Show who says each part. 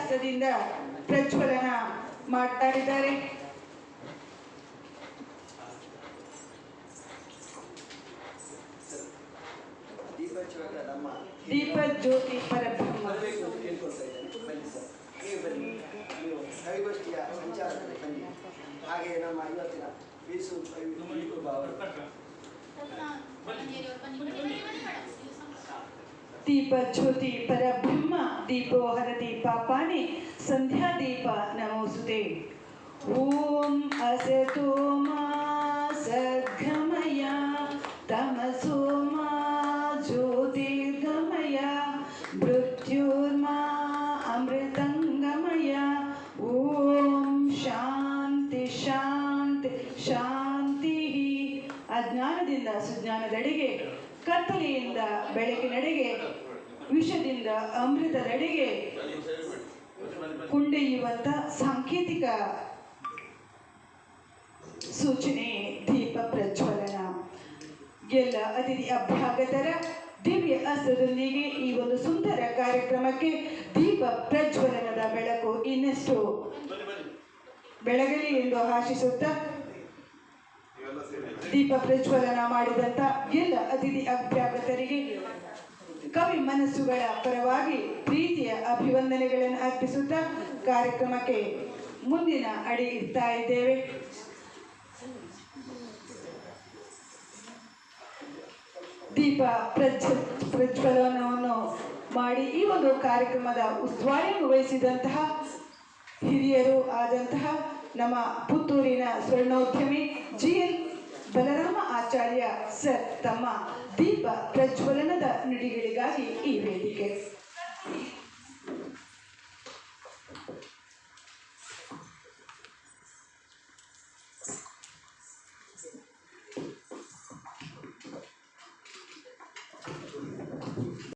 Speaker 1: ಹಸ್ತದಿಂದ ಪ್ರಜ್ವಲನ ಮಾಡ್ತಾ ಇದ್ದಾರೆ. ದೀಪ ಜ್ಯೋತಿ ಪರಬ್ರಹ್ಮ
Speaker 2: ಕವಿಗೋಷ್ಠಿಯ ಸಂಚಾರದಲ್ಲಿ ಬನ್ನಿ ಹಾಗೆ ನಮ್ಮ ಇವತ್ತಿನ ಬೀಸು
Speaker 1: ದೀಪ ಜ್ಯೋತಿ ಪರಬ್ರಹ್ಮ. ದೀಪೋ ದೀಪ ಪಾಣಿ ಸಂಧ್ಯಾ ದೀಪ ನಮೋಸುತೆ ಓಂ ಅಸತೋ ಮಾ ಸದ್ಗಮಯ ತಮಸೋ ಮಾ ಜ್ಯೋತಿರ್ಗಮಯ, ಮೃತ್ಯುರ್ಮಾ ಅಮೃತಂಗಮಯ. ಓಂ ಶಾಂತಿ ಶಾಂತಿ ಶಾಂತಿ. ಅಜ್ಞಾನದಿಂದ ಸುಜ್ಞಾನದೆಡೆಗೆ, ಕತ್ತಲೆಯಿಂದ ಬೆಳಕಿನೆಡೆಗೆ ವಿಷದಿಂದ ಅಮೃತದೆಡೆಗೆ ಕೊಂಡೊಯ್ಯುವಂತ ಸಾಂಕೇತಿಕ ಸೂಚನೆ, ದೀಪ ಪ್ರಜ್ವಲನ. ಎಲ್ಲ ಅತಿಥಿ ಅಭ್ಯಾಗತರ ದಿವ್ಯ ಅಸ್ತ್ರದೊಂದಿಗೆ ಈ ಒಂದು ಸುಂದರ ಕಾರ್ಯಕ್ರಮಕ್ಕೆ ದೀಪ ಪ್ರಜ್ವಲನದ ಬೆಳಕು ಇನ್ನಷ್ಟು? ಬೆಳಗಲಿ ಎಂದು ಆಶಿಸುತ್ತಾ ದೀಪ ಪ್ರಜ್ವಲನ ಮಾಡಿದಂತ ಎಲ್ಲ ಅತಿಥಿ ಅಭ್ಯಾಗತರಿಗೆ ಕವಿ ಮನಸ್ಸುಗಳ ಪರವಾಗಿ ಪ್ರೀತಿಯ ಅಭಿವಂದನೆಗಳನ್ನು ಅರ್ಪಿಸುತ್ತಾ ಕಾರ್ಯಕ್ರಮಕ್ಕೆ ಮುಂದಿನ ಅಡಿ ಇಡ್ತಾ ಇದ್ದೇವೆ. ದೀಪ ಪ್ರಜ್ವ ಪ್ರಜ್ವಲನವನ್ನು ಮಾಡಿ ಈ ಒಂದು ಕಾರ್ಯಕ್ರಮದ ಉಸ್ತುವಾರಿಯನ್ನು ವಹಿಸಿದಂತಹ ಹಿರಿಯರು ಆದಂತಹ ನಮ್ಮ ಪುತ್ತೂರಿನ ಸ್ವರ್ಣೋದ್ಯಮಿ G L Balarama Acharya sir ತಮ್ಮ ದೀಪ ಪ್ರಜ್ವಲನದ ನುಡಿಗಳಿಗಾಗಿ ಈ ವೇದಿಕೆ.